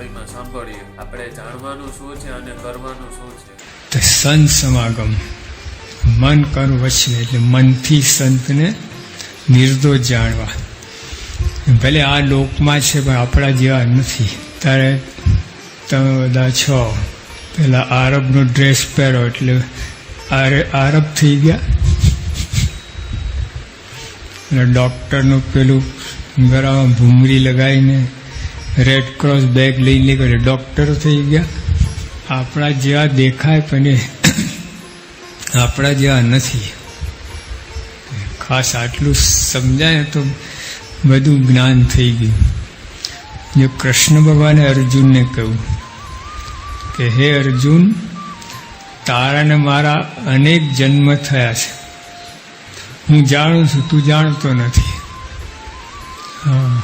વાળીમાં સાંભળીએ. આપણે જાણવાનું શું છે અને કરવાનું શું છે? સંત સમાગમ, મન કર વચને, એટલે મનથી સંતને નિર્દોષ જાણવા. ભલે આ લોકમાં છે, પણ આપણા જેવા નથી. ત્યારે તમે બધા છો. પેલા આરબનો ડ્રેસ પહેરો, એટલે આરે આરબ થઈ ગયા. અને ડૉક્ટરનું પેલું ગરામાં ભૂમરી લગાવીને રેડ ક્રોસ બેગ લઈ નીકળે ડૉક્ટરો થઈ ગયા. આપણા જેવા દેખાય પણ આપણા જેવા નથી. ખાસ આટલું સમજાય તો બધું જ્ઞાન થઈ ગયું. જો કૃષ્ણ ભગવાને અર્જુનને કહ્યું કે, હે અર્જુન તારાને મારા અનેક જન્મ થયા છે. હું જાણું છું, તું જાણતો નથી. હા.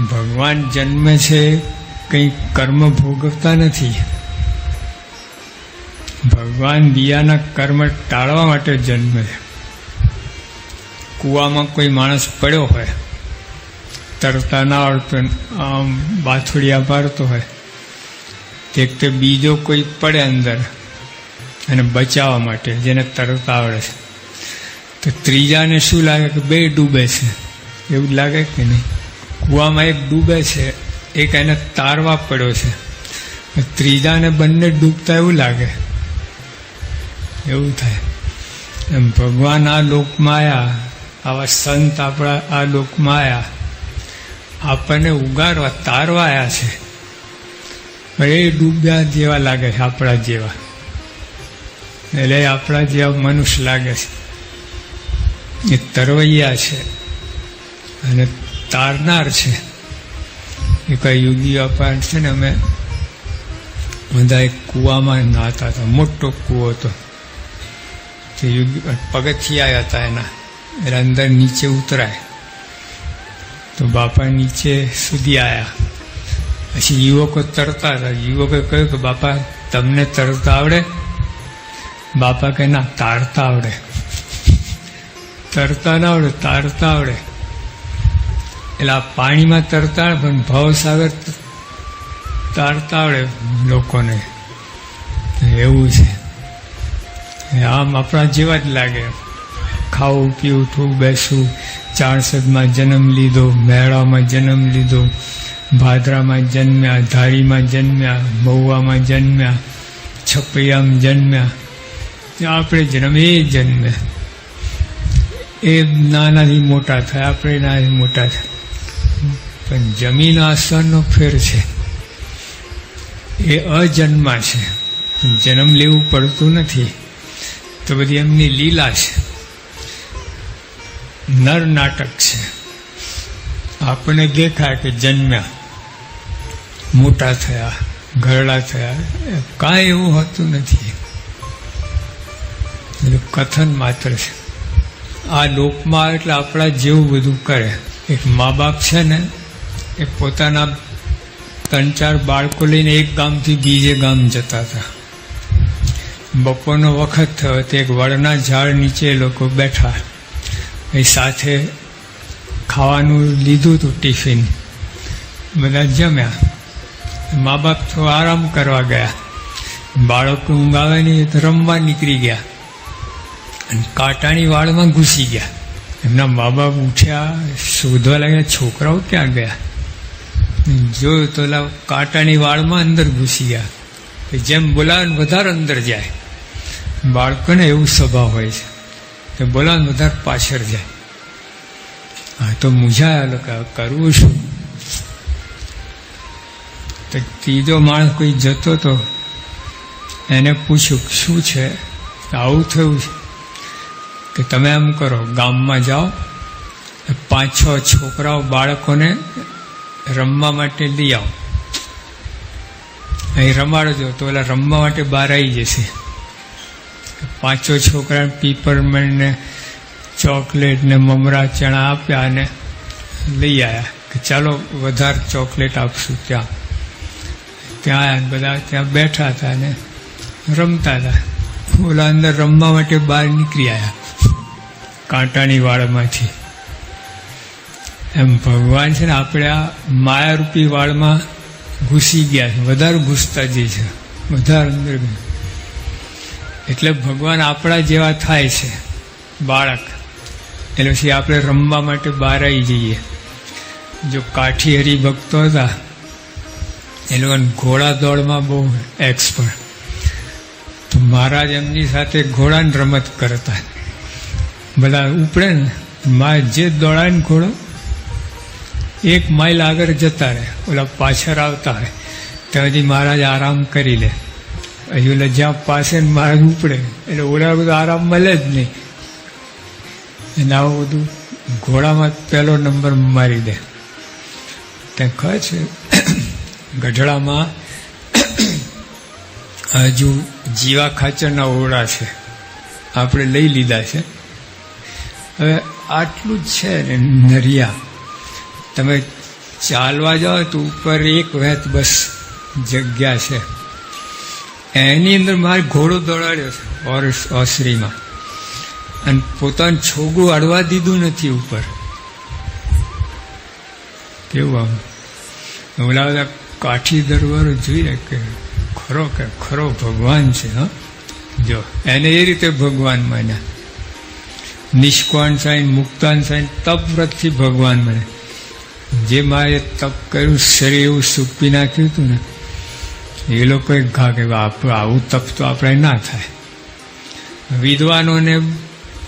ભગવાન જન્મે છે, કંઈ કર્મ ભોગવતા નથી. ભગવાન દિયાના કર્મ ટાળવા માટે જન્મે. છે કૂવામાં કોઈ માણસ પડ્યો હોય તરતા ના આવડતો આમ બાથોડિયા પાડતો હોય તે તે બીજો કોઈ પડે અંદર અને બચાવવા માટે જેને તરતા આવડે છે. તો ત્રીજાને શું લાગે કે બે ડૂબે છે? એવું લાગે કે નહીં? કૂવામાં એક ડૂબે છે, એક એને તારવા પડ્યો છે. ત્રીજાને બંને ડૂબતા એવું લાગે. એવું થાય. એમ ભગવાન આ લોકમાં આવ્યા આવા સંત આપણા આ લોકમાં આવ્યા આપણને ઉગારવા, તારવા આવ્યા છે. એ ડૂબ્યા જેવા લાગે છે, આપણા જેવા. એટલે આપણા જેવા મનુષ્ય લાગે છે. એ તરવૈયા છે. અને તારનાર છે. એ કઈ યોગી અપાર છે ને અમે બધા એક કૂવામાં નાતા હતા. મોટો કૂવો હતો. તે યોગી પગથિયા હતા એના. એટલે અંદર નીચે ઉતરાય. તો બાપા નીચે સુધી આવ્યા પછી યુવકો તરતા હતા. યુવકે કહ્યું કે, બાપા, તમને તરતા આવડે? બાપા કે, ના, તારતા આવડે. તરતા ના આવડે, તારતા આવડે. એટલે આ પાણીમાં તરતા પણ ભવસાગર તારતા આવડે લોકોને. એવું છે. આમ આપણા જેવા જ લાગે. ખાવું, પીવું ઉઠવું બેસવું ચાણસદમાં જન્મ લીધો, મેળામાં જન્મ લીધો, ભાદરામાં જન્મ્યા, ધારીમાં જન્મ્યા, મહુવામાં જન્મ્યા, છપૈયામાં જન્મ્યા. આપણે જન્મ, એ જન્મે. એ નાનાથી મોટા થાય, આપણે નાનાથી મોટા થાય. પણ જમીન આસનનો ફેર છે. એ અજન્મા છે. જન્મ લેવું પડતું નથી. તો બધી એમની લીલા છે. નર નાટક છે. આપણને દેખાય કે જન્મ્યા. મોટા થયા, ઘરડા થયા કાંઈ એવું હોતું નથી. એટલે કથન માત્ર છે. આ લોકમાં એટલે આપણા જેવું બધું કરે. એક મા બાપ છે ને એ પોતાના ત્રણ ચાર બાળકો લઈને એક ગામથી બીજે ગામ જતા હતા. બપોરનો વખત થયો તે એક વડના ઝાડ નીચે લોકો બેઠા. એ સાથે ખાવાનું લીધું હતું ટિફિન. બધા જમ્યા. મા બાપ તો આરામ કરવા ગયા. બાળકો ઊંઘ નહીં તો રમવા નીકળી ગયા. અને કાંટાની વાળમાં ઘૂસી ગયા. એમના મા બાપ ઉઠ્યા, શોધવા લાગ્યા, છોકરાઓ ક્યાં ગયા? જોયું તો ઓલા કાંટાની વાળમાં અંદર ઘૂસી ગયા. કે જેમ બોલાવે વધારે અંદર જાય. બાળકોને એવું સ્વભાવ હોય છે કે બોલાવે વધારે પાછળ જાય. હા, તો મૂંઝાયા લોકો કરવું શું? તો ત્રીજો માણસ કોઈ જતો તો એને પૂછ્યું શું છે? આવું થયું છે. કે તમે એમ કરો, ગામમાં જાઓ. પાંચ છ છોકરાઓ બાળકોને રમવા માટે લઈ આવો. અહીં રમાડજો તો ઓલા રમવા માટે બહાર આવી જશે. પાંચો છોકરા પીપરમેન ને ચોકલેટ ને મમરા ચણા આપ્યા અને લઈ આવ્યા કે ચાલો વધારે ચોકલેટ આપશું ત્યાં. ત્યાં બધા ત્યાં બેઠા હતા ને રમતા હતા. ઓલા અંદર રમવા માટે બહાર નીકળી આવ્યા કાંટાની વાળમાંથી એમ ભગવાન છે ને આપણે આ માયારૂપી વાળમાં ઘૂસી ગયા છે. વધારે ઘૂસતા જે છે. વધારે અંદર એટલે ભગવાન આપણા જેવા થાય છે. બાળક. એટલે પછી આપણે રમવા માટે બહાર આવી જઈએ. જો કાઠી હરિભક્તો હતા, એ લોકોને ઘોડા દોડમાં બહુ એક્સપર્ટ તો મહારાજ એમની સાથે ઘોડાની રમત કરતા. બધા ઉપડે ને માં જે દોડાય ને ઘોડો એક માઇલ આગળ જતા રહે. ઓલા પાછળ આવતા હોય. ત્યાં હજી મહારાજ આરામ કરી લે. હજી ઓલા જ્યાં પાસે મહારાજ ઉપડે. એટલે ઓલા બધું આરામ મળે જ નહીં. એને આવું બધું ઘોડામાં પહેલો નંબર મારી દે. ત્યાં કહે છે, ગઢડામાં હજુ જીવા ખાચરના ઓરડા છે. આપણે લઈ લીધા છે. હવે આટલું જ છે ને નરિયા. તમે ચાલવા જાઓ તો ઉપર એક વેત બસ જગ્યા છે. એની અંદર મારે ઘોડો દોડાડ્યો છે ઓસરીમાં. અને પોતાનું છોગું અડવા દીધું નથી ઉપર. કેવું આમ? ઓલા બધા કાઠી દરબારો જોઈએ કે ખરો કે ખરો ભગવાન છે, હા? જો, એને એ રીતે ભગવાન માન્યા. નિષ્કોણ સાઈન મુક્તાન સાઈન તપ વ્રતથી ભગવાન મને જે મારે તપ કર્યું, શરીર એવું સૂકવી નાખ્યું હતું ને, એ લોકોએ ઘા કે આવું તપ તો આપણે ના થાય. વિદ્વાનોને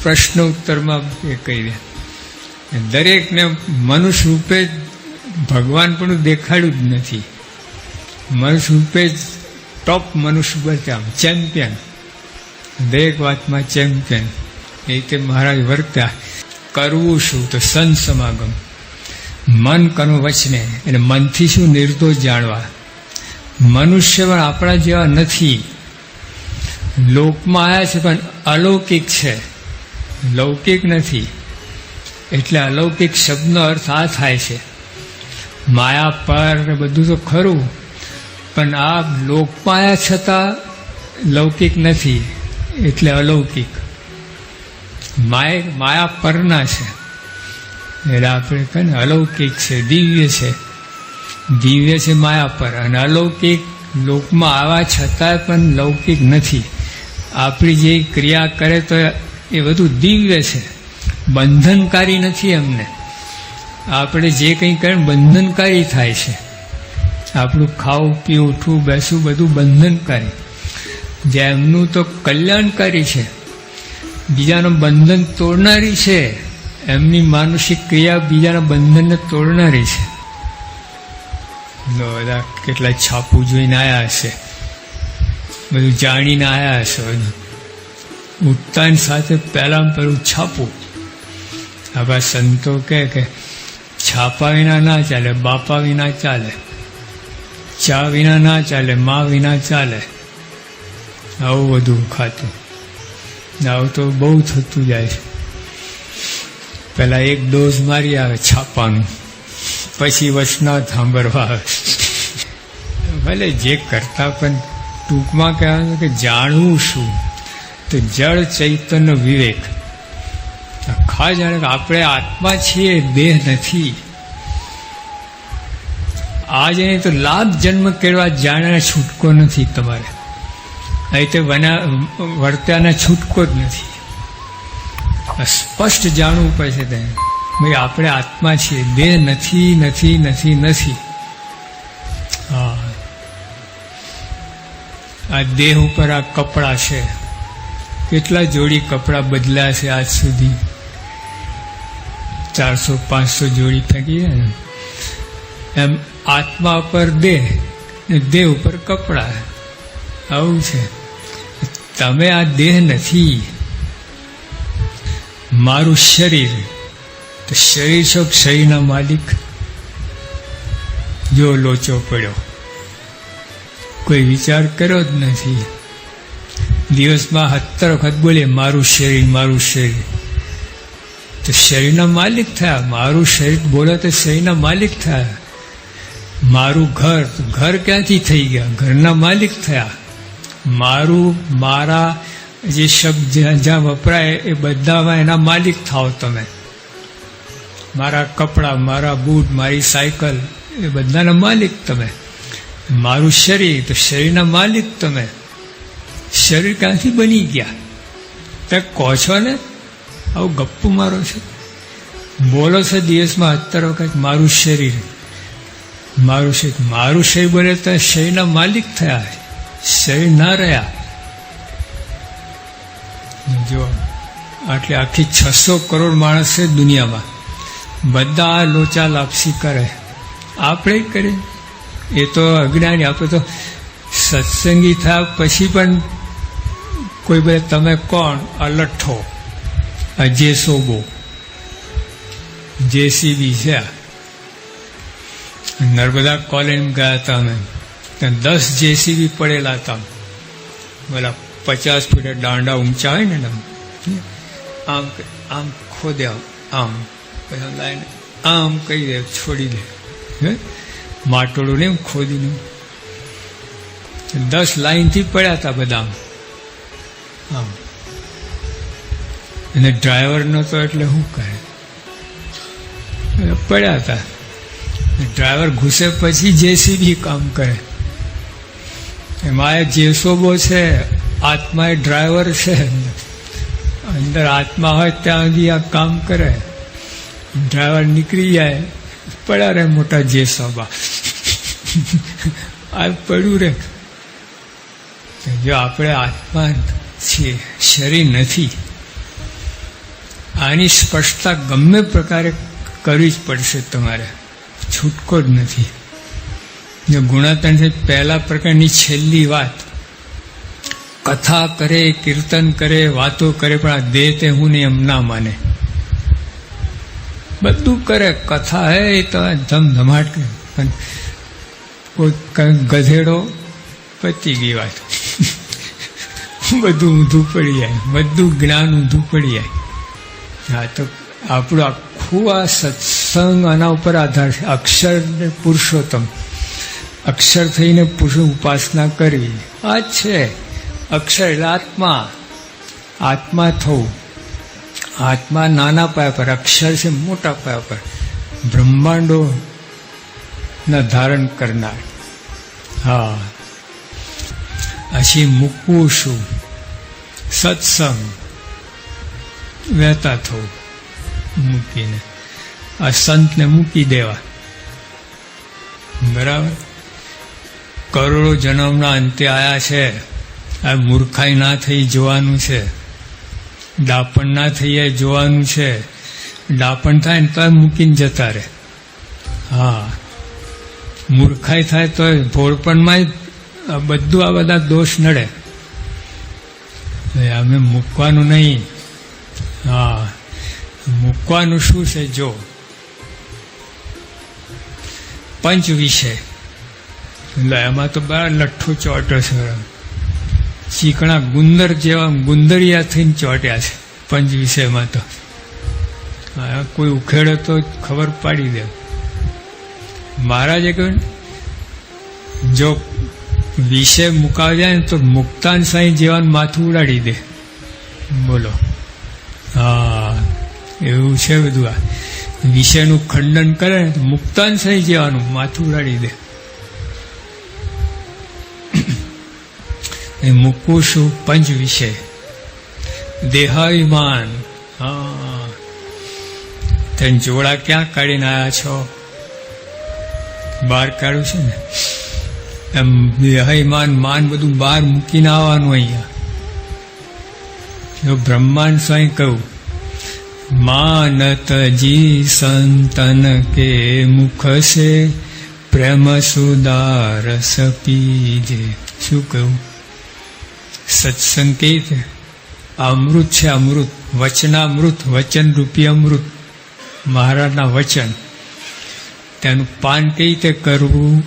પ્રશ્ન ઉત્તરમાં એ કહી દે દરેકને મનુષ્ય રૂપે ભગવાન પણ દેખાડ્યું જ નથી. મનુષ્ય રૂપે જ ટોપ મનુષ્ય બચ્યા ચેમ્પિયન. દરેક વાતમાં ચેમ્પિયન. એ રીતે મહારાજ વર્ત્યા. કરવું શું? તો સંત સમાગમ. મન કનુ વચને એટલે મનથી શું નિર્દોષ જાણવા? મનુષ્ય પણ આપણા જેવા નથી. લોકમાં આવ્યા છે પણ અલૌકિક છે. લૌકિક નથી. એટલે અલૌકિક શબ્દનો અર્થ આ થાય છે. માયા પર ને બધું તો ખરું, પણ આ લોકમાયા છતાં લૌકિક નથી, એટલે અલૌકિક. માય, માયા પરના છે. એટલે આપણે કહે ને અલૌકિક છે, દિવ્ય છે. દિવ્ય છે માયા પર, અને અલૌકિક લોકમાં આવા છતાં પણ લૌકિક નથી. આપણી જે ક્રિયા કરે તો એ બધું દિવ્ય છે. બંધનકારી નથી એમને. આપણે જે કંઈ કરે બંધનકારી થાય છે. આપણું ખાવું, પીવું, ઉઠવું, બેસવું બધું બંધનકારી. જે એમનું તો કલ્યાણકારી છે. બીજાનું બંધન તોડનારી છે. એમની માનસિક ક્રિયા બીજાના બંધનને તોડનારી છે. બધા કેટલા છાપું જોઈને આવ્યા હશે. બધું જાણીને આવ્યા હશે બધું. ઉત્તાન સાથે પહેલાં પહેલું છાપું. આપણા સંતો કહે કે, છાપા વિના ના ચાલે, બાપા વિના ચાલે. ચા વિના ના ચાલે, મા વિના ચાલે. આવું બધું ખાતું. આવું તો બહુ થતું જાય છે. પેલા એક ડોઝ મારી આવે છાપાનું. પછી વચના સાંભળવા આવે. ભલે જે કરતા પણ ટૂંકમાં કહેવાનું કે જાણવું શું તો જળ ચૈતન્ય વિવેક. આખા જાણે આપણે આત્મા છીએ, દેહ નથી. આજે નહીં તો લાભ જન્મ કેળવા જાણ્યા છૂટકો નથી તમારે. અહીં તે વર્ત્યાના છૂટકો જ નથી. સ્પષ્ટ જાણવું પડશે તેને. ભાઈ, આપણે આત્મા છીએ. દેહ નથી નથી નથી નથી. હા. આ દેહ ઉપર આ કપડાં છે. કેટલા જોડી કપડાં બદલ્યા છે આજ સુધી? ચારસો, પાંચસો જોડી ફેંકી ને એમ આત્મા પર દેહ ને દેહ ઉપર કપડાં. આવું છે. તમે આ દેહ નથી. મારું શરીર, તો શરીર છો શરીરના માલિક? જો લોચો પડ્યો. કોઈ વિચાર કર્યો જ નથી. દિવસમાં સત્તર વખત બોલે, મારું શરીર મારું શરીર. તો શરીરના માલિક થયા. મારું શરીર બોલે તો શરીરના માલિક થયા. મારું ઘર ઘર ક્યાંથી થઈ ગયા? ઘરના માલિક થયા. મારું, મારા જે શબ્દ જ્યાં જ્યાં વપરાય એ બધામાં એના માલિક થાઓ તમે. મારા કપડાં, મારા બૂટ, મારી સાયકલ એ બધાના માલિક તમે. મારું શરીર, તો શરીરના માલિક તમે. શરીર ક્યાંથી બની ગયા? તમે કહો છો ને? આવું ગપ્પુ મારો છે. બોલો છો દિવસમાં અત્તર વખત મારું શરીર. મારું શરીર મારું શરીર બોલે તો શરીરના માલિક થયા. શરીર ના રહ્યા. જો આટલી આખી છસો કરોડ માણસ છે દુનિયામાં, બધા આ લોચા લાપસી કરે. આપણે કરીએ. એ તો અજ્ઞાની, આપણે તો સત્સંગી થયા પછી પણ કોઈ બે તમે કોણ? અલઠ્ઠો અજે સોબો જેસીબી છે આ. નર્મદા કોલેજ ગયા હતા અમે. ત્યાં દસ જેસીબી પડેલા હતા. બોલા પચાસ ફૂટ દાંડા ઊંચા હોય ને આમ આમ આમ ખોદે, આમ આમ લાઈને, આમ કહી દે, છોડી દે. માટોળું ને ખોદીને દસ લાઈનથી પડ્યા હતા બધા. આમ. અને ડ્રાઈવરનો તો એટલે શું કરે? પડ્યા હતા ડ્રાઈવર ઘૂસે પછી જેસીબી કામ કરે. એમાં એ જેસોબો છે આત્મા એ ડ્રાઈવર છે. અંદર આત્મા હોય ત્યાં સુધી આ કામ કરે. ડ્રાઈવર નીકળી જાય. પડ્યા રહે મોટા જે જેસોબા આ પડ્યું રે જો આપણે આત્મા છીએ, શરીર નથી, આની સ્પષ્ટતા ગમે પ્રકારે કરવી જ પડશે તમારે. છૂટકો જ નથી. જો ગુણાતણ છે, પહેલા પ્રકારની છેલ્લી વાત. કથા કરે, કીર્તન કરે, વાતો કરે, પણ આ દેહ તે હું ને એમ ના માને. બધું કરે, કથા હે, એ તો ધમધમાટ પણ કોઈ ગધેડો પતી ગઈ વાત. બધું ઊંધું પડી જાય. બધું જ્ઞાન ઊંધું પડી જાય. હા તો આપણું આખું આ સત્સંગ આના ઉપર આધાર છે. અક્ષર ને પુરુષોત્તમ. અક્ષર થઈને પુરુષ ઉપાસના કરવી. આ છે. અક્ષર આત્મા આત્મા થવું. આત્મા નાના પાયા પર, અક્ષર છે મોટા પાયા પર બ્રહ્માંડો ના ધારણ કરનાર. હા. પછી મૂકવું શું સત્સંગ વહેતા થવું. મૂકીને. આ સંતને મૂકી દેવા. બરાબર? કરોડો જન્મના અંતે આયા છે. આ મૂર્ખાઈ ના થઈ જોવાનું છે. ડાપણ ના થઈ જાય જોવાનું છે. ડાપણ થાય ને તો મૂકીને જતા રહે. હા. મૂર્ખાઈ થાય તો ભોળપણમાં બધું આ બધા દોષ નડે. અમે મૂકવાનું નહીં. હા. મૂકવાનું શું છે જો? પંચ વિષય. એટલે એમાં તો બરાબર લઠ્ઠું ચોટો છે ચીકણા ગુંદર જેવા ગુંદરિયા થઈને ચોટ્યા છે પંચ વિષયમાં તો. કોઈ ઉખેડે તો ખબર પાડી દે. મહારાજે કહ્યું જો વિષય મુકાવી જાય ને તો મુક્તાન સાંઈ જેવાનું માથું ઉડાડી દે. બોલો. હા, એવું છે બધું આ. વિષયનું ખંડન કરે ને તો મુક્તાન સાંઈ જેવાનું માથું ઉડાડી દે. એ મૂકું છું પંચ વિશે. દેહાભિમાન હા. તે જોડા ક્યાં કાઢીને આવ્યા છો? બહાર કાઢ્યું છે ને? એમ દેહાભિમાન માન બધું બહાર મૂકીને આવવાનું અહીંયા. જો બ્રહ્માંડ સ્વાઈ કહું, માનત જી સંતન કે મુખ છે પ્રેમ સુદારસ પીજે. શું કહું? સત્સંગ આ અમૃત છે અમૃત, વચનામૃત વચન રૂપી અમૃત, મહારાજના વચન. તેનું પાન કઈ રીતે કરવું?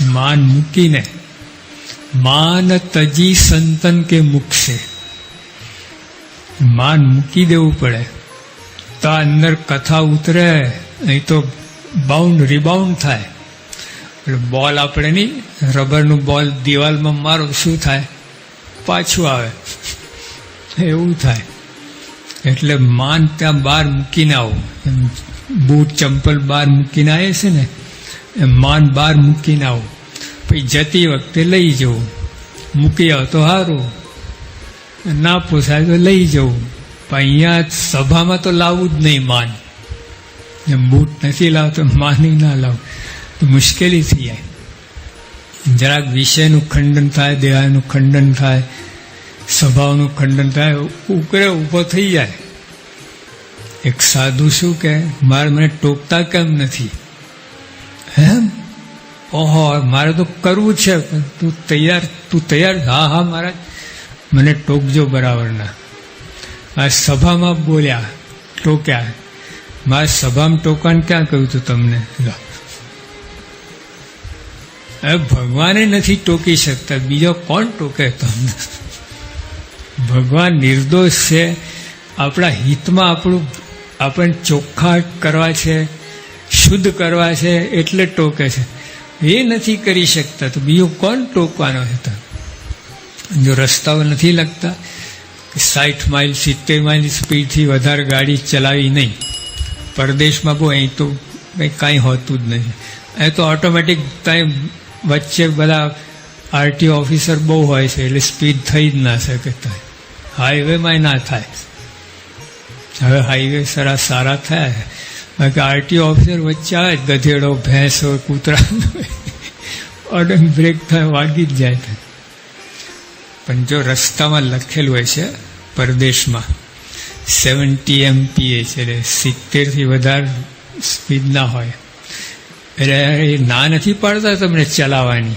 માન મૂકીને. માન તજી સંતન કે મુકશે માન મૂકી દેવું પડે. તો અંદર કથા ઉતરે અહીં તો બાઉન્ડ રિબાઉન્ડ થાય. એટલે બોલ આપણે નહીં, રબરનું બોલ દિવાલમાં મારો, શું થાય? પાછું આવે. એવું થાય. એટલે માન ત્યાં બહાર મૂકીને આવું. એમ બૂટ ચંપલ બહાર મૂકીને આવે છે ને, એમ માન બહાર મૂકીને આવું. પછી જતી વખતે લઈ જવું. મૂકી આવ તો સારું. ના પોસાય તો લઈ જવું. પણ અહીંયા સભામાં તો લાવવું જ નહીં માન. એમ બૂટ નથી લાવતો, માની ના લાવ. તો મુશ્કેલી થઈ જાય. જરાક વિષયનું ખંડન થાય, દેહાનું ખંડન થાય, સ્વભાવનું ખંડન થાય, ઉકરે ઊભો થઈ જાય. એક સાધુ શું કે મારે મને ટોકતા કેમ નથી? એમ? ઓહો, મારે તો કરવું છે, પણ તું તૈયાર તું તૈયાર હા હા મારા મને ટોકજો બરાબરના. આ સભામાં બોલ્યા, ટોક્યા. મારા સભામાં ટોકાણ ક્યાં કહ્યું હતું તમને? ભગવાને નથી ટોકી શકતા. બીજો કોણ ટોકે તમને? ભગવાન નિર્દોષ છે. આપણા હિતમાં આપણું, આપણને ચોખ્ખા કરવા છે, શુદ્ધ કરવા છે, એટલે ટોકે છે. એ નથી કરી શકતા. તો બીજું કોણ ટોકવાનો છે જો રસ્તાઓ નથી લગતા સાઠ માઇલ, સિત્તેર માઇલ સ્પીડથી વધારે ગાડી ચલાવી નહીં. પરદેશમાં બહુ અહીં તો કાંઈ હોતું જ નથી અહીં તો ઓટોમેટિક ત્યાં વચ્ચે બધા આરટીઓ ઓફિસર બહુ હોય છે, એટલે સ્પીડ થઈ જ ના શકે હાઈવેમાં ના થાય. હવે હાઈવે સારા સારા થયા છે. બાકી આરટીઓ ઓફિસર વચ્ચે આવે ગધેડો, ભેંસ હોય કૂતરા અડન બ્રેક થાય, વાગી જ જાય છે. પણ જો રસ્તામાં લખેલું હોય છે, પરદેશમાં સેવન્ટી એમપીએચ એટલે સિત્તેરથી વધારે સ્પીડ ના હોય. એટલે એ ના નથી પાડતા તમને ચલાવવાની.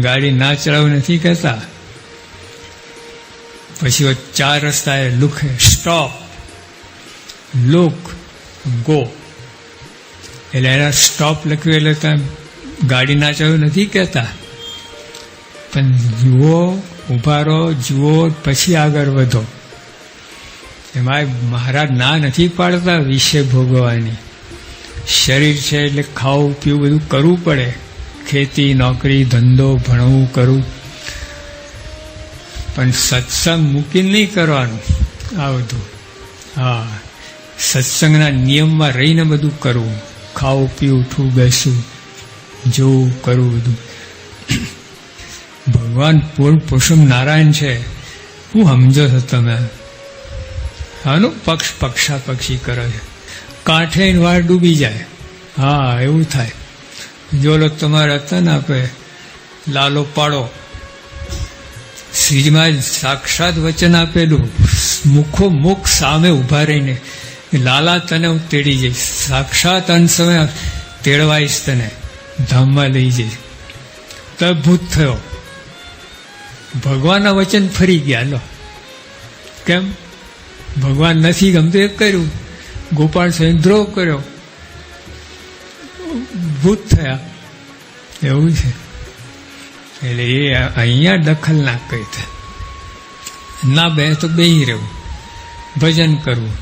ગાડી ના ચલાવવું નથી કહેતા પછી ચાર રસ્તા એ લુખે. સ્ટોપ લુક ગો એટલે એના સ્ટોપ લખ્યું એટલે તમે ગાડી ના ચલાવવું નથી કહેતા પણ જુઓ, ઊભા રહો, જુઓ, પછી આગળ વધો. એમાં મહારાજ ના નથી પાડતા વિષય ભોગવવાની શરીર છે એટલે ખાવું, પીવું બધું કરવું પડે. ખેતી, નોકરી, ધંધો, ભણવું, કરવું. પણ સત્સંગ મૂકીને નહીં કરવાનું. આ બધું. હા. સત્સંગના નિયમમાં રહીને બધું કરવું. ખાવું, પીવું, ઉઠવું, બેસવું, જોવું, કરવું બધું. ભગવાન પૂર્ણ પુરુષોત્તમ નારાયણ છે. હું સમજો છો તમે. આનું પક્ષ પક્ષા પક્ષી કરો છે. કાંઠે વાર ડૂબી જાય. હા, એવું થાય. જો લો તમારે હતા આપે લાલો પાડો. શ્રીજમાં સાક્ષાત વચન આપેલું. મુખો મુખ સામે ઊભા રહીને, લાલા તને હું તેડી જઈશ. સાક્ષાત અંત સમય તેડવાઈશ તને. ધામમાં લઈ જઈશ. તભૂત થયો. ભગવાનના વચન ફરી ગયા, લો. કેમ? ભગવાન નથી ગમતું, એ કર્યું. ગોપાલ સિંહ દ્રોહ કર્યો. ભૂત થયા. એવું છે. એટલે એ અહીંયા દખલ ના કઈ ના બે તો બેહી રહેવું ભજન કરવું.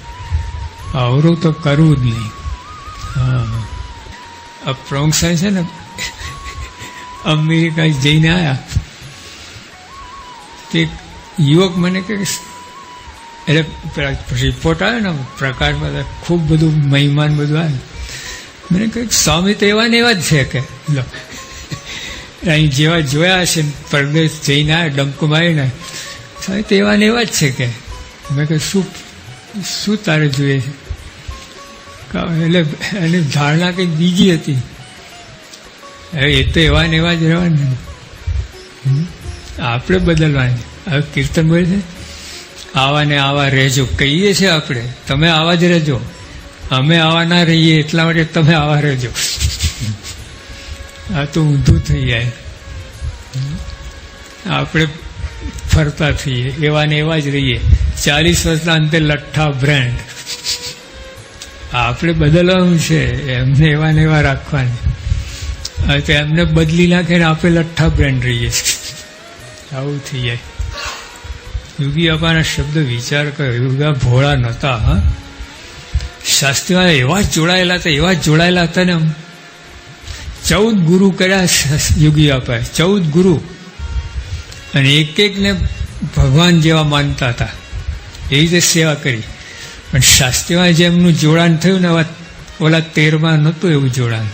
અવરું તો કરવું જ નહીં. હા. પ્રમુખ સાહેબ છે ને અમેરિકા જઈને આવ્યા તે યુવક મને કહે એટલે રિપોર્ટ આવ્યો ને, પ્રકાશમાં ખૂબ બધું મહેમાન બધું આવે. મને કહ્યું સ્વામી તો એવા ને એવા જ છે કે. અહીં જેવા જોયા હશે પરદેશ જઈને આવ્યા, ડંકો મારીને સ્વામી તો એવા ને એવા જ છે કે. મેં કહ્યું, શું શું તારે જોઈએ? છે એટલે એની ધારણા કંઈક બીજી હતી. હવે એ તો એવા ને એવા જ રહેવાના આપણે બદલવાની હવે કીર્તન બોલે છે આવા ને આવા રહેજો. કહીએ છીએ આપણે, તમે આવા જ રહેજો. અમે આવા ના રહીએ, એટલા માટે તમે આવા રહેજો. આ તો ઊંધું થઈ જાય. આપણે ફરતા થઈએ, એવા ને એવા જ રહીએ. ચાલીસ વર્ષના અંતે લઠ્ઠા બ્રાન્ડ. આપણે બદલવાનું છે, એમને એવા ને એવા રાખવાની. તો એમને બદલી નાખે ને આપણે લઠ્ઠા બ્રાન્ડ રહીએ. આવું થઈ જાય. યોગી બાપાના શબ્દ વિચાર કર્યો. યોગા ભોળા નહોતા, હા. શાસ્ત્રીમાં એવા જ જોડાયેલા હતા, એવા જ જોડાયેલા હતા ને ચૌદ ગુરુ કર્યા યોગી બાપાએ ચૌદ ગુરુ. અને એક એકને ભગવાન જેવા માનતા હતા. એ રીતે સેવા કરી. પણ શાસ્ત્રીમાં જે એમનું જોડાણ થયું ને ઓલા તેરમાં નહોતું એવું જોડાણ.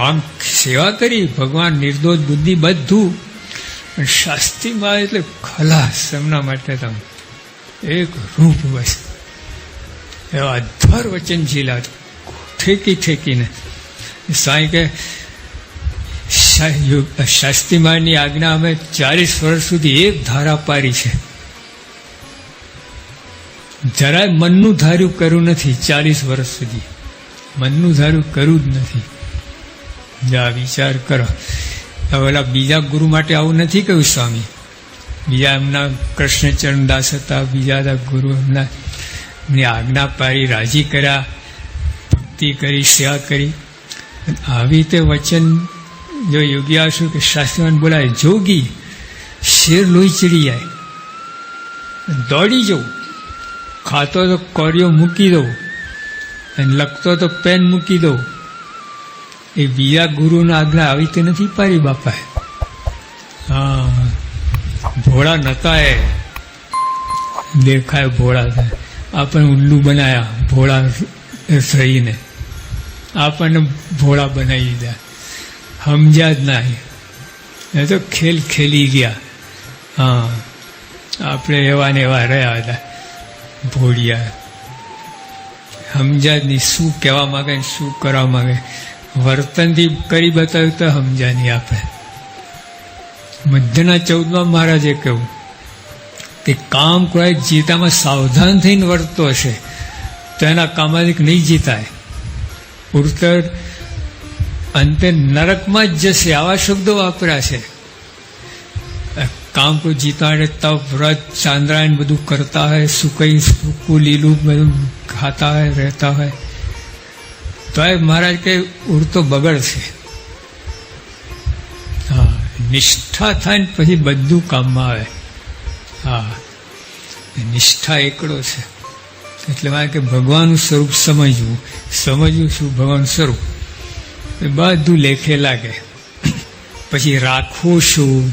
આમ સેવા કરી, ભગવાન નિર્દોષ બુદ્ધિ બધું પણ શાસ્ત્રીમાં એટલે ખલાસ, એમના માટે તમે એક રૂપ બસ. એવા અધ્વર વચન ઝીલા ઠેકી ઠેકીને. સાંઈ કે શાસ્ત્રીમાની આજ્ઞા અમે ચાલીસ વર્ષ સુધી એક ધારા પારી છે. જરાય મનનું ધાર્યું કર્યું નથી ચાલીસ વર્ષ સુધી. મનનું ધાર્યું કર્યું જ નથી. જા વિચાર કરો. ઓલા બીજા ગુરુ માટે આવું નથી કહ્યું સ્વામી. બીજા એમના કૃષ્ણચરણ દાસ હતા, બીજા ગુરુ એમના. એમની આજ્ઞા પાડી રાજી કર્યા, ભક્તિ કરી, સેવા કરી. આવી રીતે વચન જો યોગી આવશું કે શાસ્ત્રીવાન બોલાય, જોગી શેર લોહી ચડી જાય. દોડી જવું. ખાતો તો કોરિયો મૂકી દઉં. અને લખતો તો પેન મૂકી દઉં. એ બીજા ગુરુના આજ્ઞા આવી રીતે નથી પારી બાપાએ. હા ભોળા નતા એ દેખાય ભોળા થાય આપણને ઉલ્લુ બનાયા, ભોળા રહીને આપણને ભોળા બનાવી દીધા. સમજ્યા જ નહીં. એ તો ખેલ ખેલી ગયા. હા, આપણે એવા ને એવા રહ્યા હતા, ભોળિયા. સમજ્યા જ નહીં, શું કહેવા માંગે શું કરવા માંગે. વર્તનથી કરી બતાવ્યું તો સમજાની આપણે મધ્યના ચૌદમાં મહારાજે કહ્યું કે કામ કોઈ જીતામાં સાવધાન થઈને વર્તતો હશે, તો એના કામાધિક નહીં જીતાય. ઉડતર અંતે નરકમાં જ જશે, આવા શબ્દો વાપર્યા છે. કામ કોઈ જીતવા માટે તપ, વ્રત, ચાંદ્રાયણ બધું કરતા હોય, સુકઈ, સૂકું, લીલું બધું ખાતા હોય, રહેતા હોય. તો એ મહારાજ કે ઉડતો બગડશે હા, નિષ્ઠા થાય ને પછી બધું કામમાં આવે. હા નિષ્ઠા એકડો છે. એટલે મારે કે ભગવાનનું સ્વરૂપ સમજવું. સમજવું શું? ભગવાન સ્વરૂપ. એ બધું લેખે લાગે. પછી રાખવું શું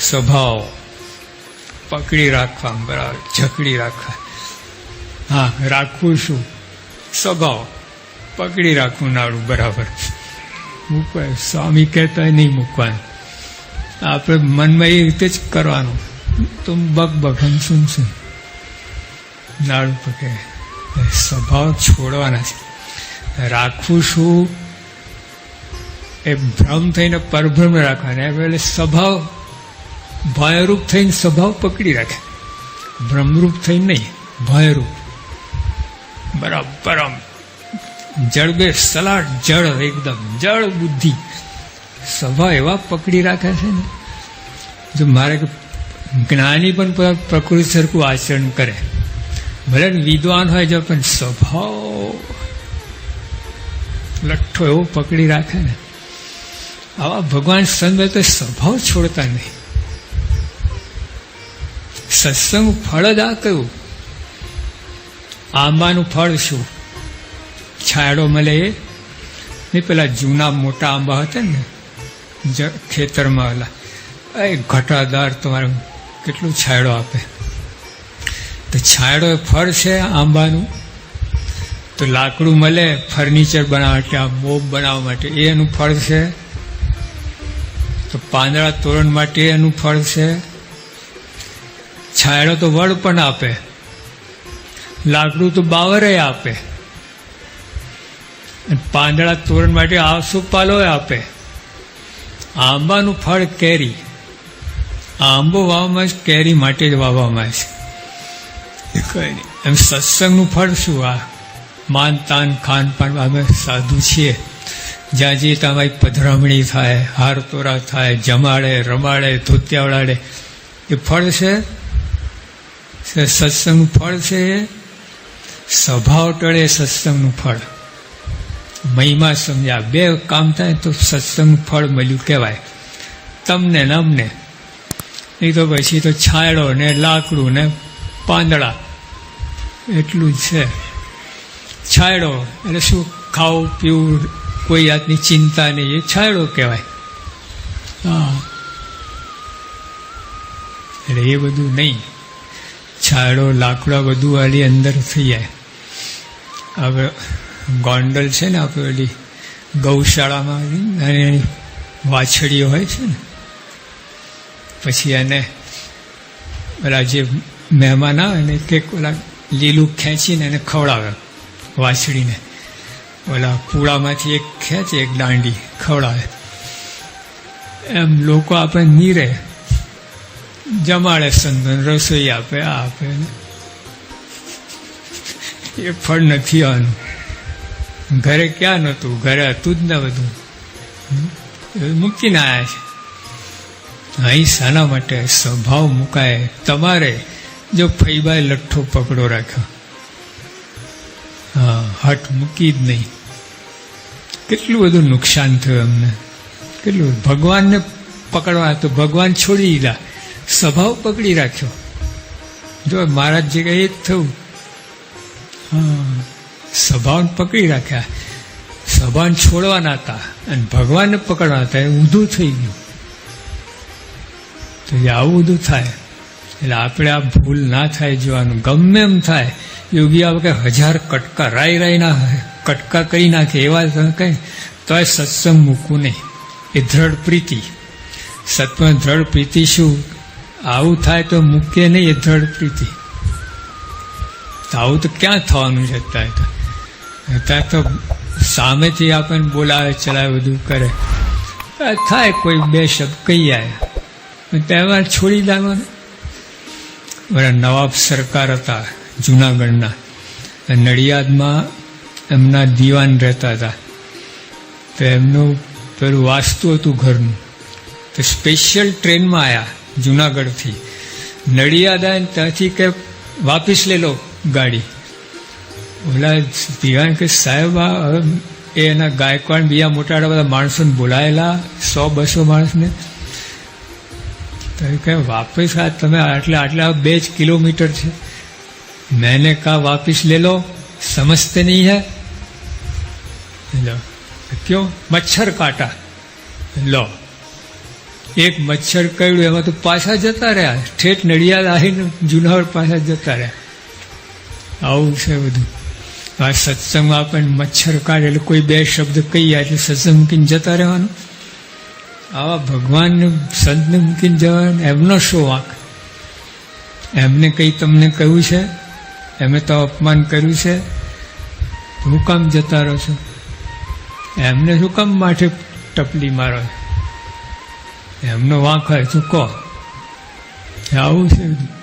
સ્વભાવ. પકડી રાખવા બરાબર જકડી રાખવા. હા રાખવું શું સ્વભાવ. પકડી રાખવું નાડું બરાબર. મૂકવાય. સ્વામી કહેતા નહીં મૂકવાનું. આપણે મનમાં એ રીતે જ કરવાનું. તો બગ બગ હમસુમ શું? નાળું પકે સ્વભાવ છોડવાના છે. રાખવું શું એ ભ્રમ થઈને પરભ્રમ રાખવાના. એટલે સ્વભાવ ભયરૂપ થઈને સ્વભાવ પકડી રાખે. ભ્રમરૂપ થઈને નહીં, ભયરૂપ. બરાબર આમ જળ બે સલાડ જળ એકદમ જળ બુદ્ધિ સ્વભાવ એવા પકડી રાખે છે ને જો મારે કે જ્ઞાની પણ પોતા પ્રકૃતિ સરખું આચરણ કરે ભલે ને વિદ્વાન હોય જો પણ સ્વભાવ લઠ્ઠો એવો પકડી રાખે ને આવા ભગવાન સંત તો સ્વભાવ છોડતા નહીં સત્સંગ ફળ જ આ કયું આંબાનું ફળ શું? છાયડો મળે એ? નહીં પેલા જૂના મોટા આંબા હતા ને ખેતરમાં ઓલા. એ ઘટાદાર તમારે કેટલું છાયડો આપે. તો છાયડો એ ફળ છે આંબાનું તો લાકડું મળે ફર્નિચર બનાવવા માટે, આ મોબ બનાવવા માટે એનું ફળ છે? તો પાંદડા તોરણ માટે એનું ફળ છે? છાયડો તો વડ પણ આપે. લાકડું તો બાવરે આપે. પાંદડા તોરણ માટે આસોપાલો આપે. આંબાનું ફળ કેરી. આંબો વાવવામાં જ કેરી માટે જ વાવવામાં છે. કંઈ નહીં. એમ સત્સંગનું ફળ શું? આ માન, તાન, ખાન પાન અમે સાધુ છીએ. જ્યાં જે તમારી પધરામણી થાય, હાર તોરા થાય, જમાડે, રમાડે, ધોત્યાવડાડે. એ ફળ છે? સત્સંગનું ફળ છે સ્વભાવ ટળે સત્સંગનું ફળ. મહિમા સમજ્યા. બે કામ થાય તો સત્સંગ ફળ મળ્યું કહેવાય. તમને ને અમને નહીં તો પછી તો છાંયડો ને લાકડું ને પાંદડા. એટલું જ છે. છાંયડો, એટલે શું? ખાવું, પીવું, કોઈ જાતની ચિંતા નહીં. એ છાંયડો કહેવાય. હા. એટલે એ બધું નહીં. છાંયડો, લાકડા બધું આલી અંદર થઈ જાય. હવે ગોંડલ છે ને આપણે ઓલી ગૌશાળામાં અને એની વાછડીઓ હોય છે ને, પછી એને પેલા જે મહેમાન આવે ને કે ઓલા લીલું ખેંચીને એને ખવડાવે, વાછડીને. ઓલા પૂળામાંથી એક ખેંચે, એક દાંડી ખવડાવે. એમ લોકો આપણે નીરે, જમાડે સંતન, રસોઈ આપે, આ આપે ને. એ ફળ નથી આવવાનું ઘરે ક્યાં નહોતું? ઘરે હતું જ ને બધું. મૂકીને આવ્યા છે. અહીં શાના માટે સ્વભાવ મુકાય. તમારે જો ફૈબાએ લઠ્ઠો પકડો રાખ્યો. હા હટ મૂકી જ નહીં. કેટલું બધું નુકસાન થયું અમને. કેટલું ભગવાનને પકડવા, તો ભગવાન છોડી દીધા. સ્વભાવ પકડી રાખ્યો. જો મહારાજ જે કહે, એ જ થયું. સ્વભાવ પકડી રાખ્યા. સભાન છોડવાના હતા અને ભગવાનને પકડવાના હતા. એ ઊંધું થઈ ગયું. તો એ આવું ઊંધું થાય. એટલે આપણે આ ભૂલ ના થાય જોવાનું ગમે એમ થાય. યોગી આ કે હજાર કટકા રાઈ રાઈના કટકા કરી નાખે એવા કંઈ તો તોય સત્સંગ મૂકવું નહીં. એ દ્રઢ પ્રીતિ. સત્વ દ્રઢ પ્રીતિ શું? આવું થાય તો મૂકે નહીં એ દ્રઢ પ્રીતિ. આવું તો ક્યાં થવાનું છે અત્યારે તો? અત્યારે તો સામેથી આપણને બોલાવે, ચલાવે, બધું કરે. થાય કોઈ બે શબ્દ કહી આવે તહેવાર છોડી દેવાનો. મારા નવાબ સરકાર હતા, જુનાગઢના. નડિયાદમાં એમના દીવાન રહેતા હતા. તો એમનું પેલું વાસ્તુ હતું ઘરનું. તો સ્પેશિયલ ટ્રેનમાં આવ્યા જુનાગઢથી. નડિયાદ આવે ત્યાંથી કે વાપીસ લે લો. ગાડી. ઓલા પીવાન કે સાહેબ આ એ એના ગાયકવાડ બીજા મોટા બધા માણસોને બોલાયેલા, સો બસો માણસને. તો કહે, વાપસ આ, તમે આટલા આટલા, બે જ કિલોમીટર છે. મેને કા વાપિસ લે લો, સમજતે નહીં લો, ક્યો? મચ્છર કાટા. લો, એક મચ્છર કયું એમાં તો પાછા જતા રહ્યા. ઠેઠ નડિયાદ આવીને જુનાવર પાછા જતા રહ્યા. આવું છે બધું. આ સત્સંગમાં આપણને મચ્છર કાઢે એટલે કોઈ બે શબ્દ કહીએ, એટલે સત્સંગ મૂકીને જતા રહેવાનું. આવા ભગવાનને, સંતને મૂકીને જવાનું, એમનો શું વાંક? એમને કંઈ તમને કહ્યું છે? એમે તો અપમાન કર્યું છે? હું કામ જતા રહો છો? એમને શું કામ માથે ટપલી મારો? એમનો વાંક હોય કહો. આવું છે બધું.